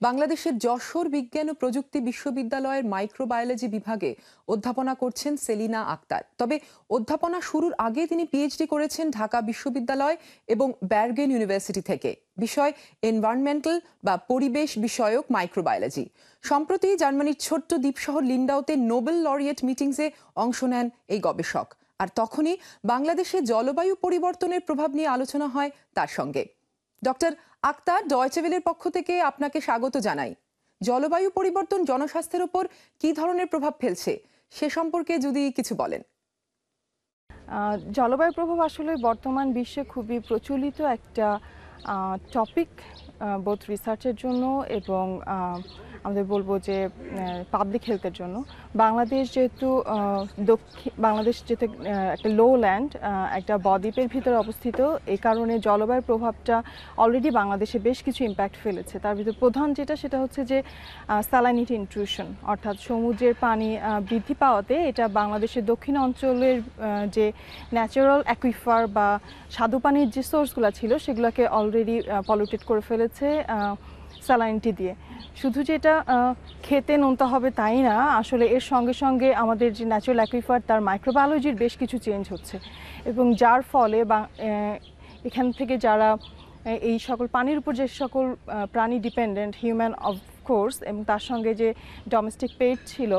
বাংলাদেশের যশোর বিজ্ঞান ও প্রযুক্তি বিশ্ববিদ্যালয়ের মাইক্রোবায়োলজি বিভাগে অধ্যাপনা করছেন সেলিনা আক্তার। তবে অধ্যাপনা শুরুর আগে তিনি পিএইচডি করেছেন ঢাকা বিশ্ববিদ্যালয় এবং ব্যার্গেন ইউনিভার্সিটি থেকে। বিষয় এনভায়রনমেন্টাল বা পরিবেশ বিষয়ক মাইক্রোবায়োলজি। সম্প্রতি জার্মানির ছোট্ট দ্বীপশহর লিন্ডাওতে নোবেল লরিয়েট মিটিংসে অংশ নেন এই গবেষক। আর তখনই বাংলাদেশে জলবায়ু পরিবর্তনের প্রভাব নিয়ে আলোচনা হয় তার সঙ্গে। ডক্টর আক্তার ডয়চেভেলের পক্ষ থেকে আপনাকে স্বাগত জানাই। জলবায়ু পরিবর্তন জনস্বাস্থ্যের উপর কি ধরনের প্রভাব ফেলছে, সে সম্পর্কে যদি কিছু বলেন। জলবায়ু প্রভাব আসলে বর্তমান বিশ্বে খুবই প্রচলিত একটা টপিক বোথ রিসার্চের জন্য এবং আমাদের বলব যে পাবলিক হেলথের জন্য। বাংলাদেশ যেহেতু দক্ষিণ বাংলাদেশ যেহেতু একটা লো ল্যান্ড একটা বদ্বীপের ভিতরে অবস্থিত এই কারণে জলবায়ুর প্রভাবটা অলরেডি বাংলাদেশে বেশ কিছু ইম্প্যাক্ট ফেলেছে। তার ভিতরে প্রধান যেটা, সেটা হচ্ছে যে স্যালাইনিটি ইন্ট্রুশন অর্থাৎ সমুদ্রের পানি বৃদ্ধি পাওয়াতে এটা বাংলাদেশের দক্ষিণ অঞ্চলের যে ন্যাচারাল অ্যাকুইফার বা স্বাদু পানির যে সোর্সগুলো ছিল, সেগুলোকে অলরেডি পলিউটেড করে ফেলেছে স্যালাইনটি দিয়ে। শুধু যেটা এটা খেতে নোনতা হবে তাই না, আসলে এর সঙ্গে সঙ্গে আমাদের যে ন্যাচারাল অ্যাকুইফার তার মাইক্রোবায়োলজির বেশ কিছু চেঞ্জ হচ্ছে। এবং যার ফলে বা এখান থেকে যারা এই সকল পানির উপর যে সকল প্রাণী ডিপেন্ডেন্ট হিউম্যান কোর্স এবং তার সঙ্গে যে ডোমেস্টিক পেট ছিল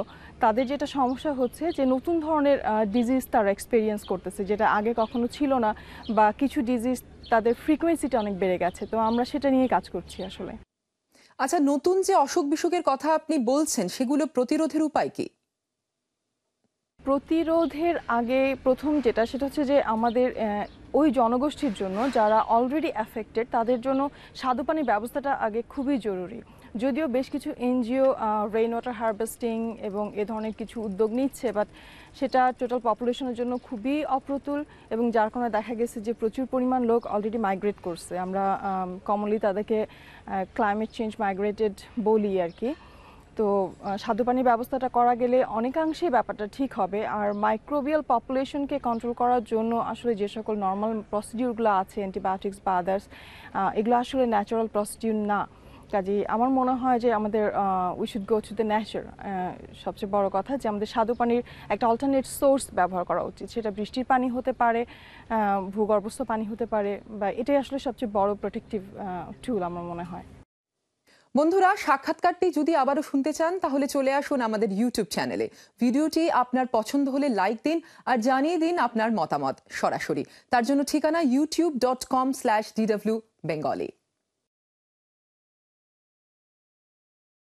তাদের যেটা সমস্যা হচ্ছে যে নতুন ধরনের ডিজিজ তারা এক্সপেরিয়েন্স করতেছে যেটা আগে কখনো ছিল না বা কিছু ডিজিজ তাদের ফ্রিকোয়েন্সিটা অনেক বেড়ে গেছে। তো আমরা সেটা নিয়ে কাজ করছি আসলে। আচ্ছা নতুন যে অসুখ বিসুখের কথা আপনি বলছেন সেগুলো প্রতিরোধের উপায় কি? প্রতিরোধের আগে প্রথম যেটা সেটা হচ্ছে যে আমাদের ওই জনগোষ্ঠীর জন্য যারা অলরেডি অ্যাফেক্টেড তাদের জন্য স্বাদু পানির ব্যবস্থাটা আগে খুবই জরুরি। যদিও বেশ কিছু এনজিও রেইন ওয়াটার হারভেস্টিং এবং এ ধরনের কিছু উদ্যোগ নিচ্ছে বাট সেটা টোটাল পপুলেশনের জন্য খুবই অপ্রতুল এবং যার কারণে দেখা গেছে যে প্রচুর পরিমাণ লোক অলরেডি মাইগ্রেট করছে। আমরা কমনলি তাদেরকে ক্লাইমেট চেঞ্জ মাইগ্রেটেড বলি আর কি। তো স্বাদু পানির ব্যবস্থাটা করা গেলে অনেকাংশেই ব্যাপারটা ঠিক হবে। আর মাইক্রোবিয়াল পপুলেশনকে কন্ট্রোল করার জন্য আসলে যে সকল নর্মাল প্রসিডিউরগুলো আছে অ্যান্টিবায়োটিক্স বা আদার্স এগুলো আসলে ন্যাচারাল প্রসিডিউর না। কাজেই আমার মনে হয় যে আমাদের we should go to the nature সবচেয়ে বড় কথা যে আমাদের স্বাদু পানির একটা অল্টারনেট সোর্স ব্যবহার করা উচিত। সেটা বৃষ্টির পানি হতে পারে ভূগর্ভস্থ পানি হতে পারে বা এটাই আসলে সবচেয়ে বড় প্রোটেক্টিভ টুল আমার মনে হয়। বন্ধুরা, সাক্ষাৎকারটি যদি আবারও শুনতে চান, তাহলে চলে আসুন আমাদের ইউটিউব চ্যানেলে ভিডিওটি আপনার পছন্দ হলে লাইক দিন আর জানিয়ে দিন আপনার মতামত সরাসরি। তার জন্য ঠিকানা YouTube dot com slash DW Bengali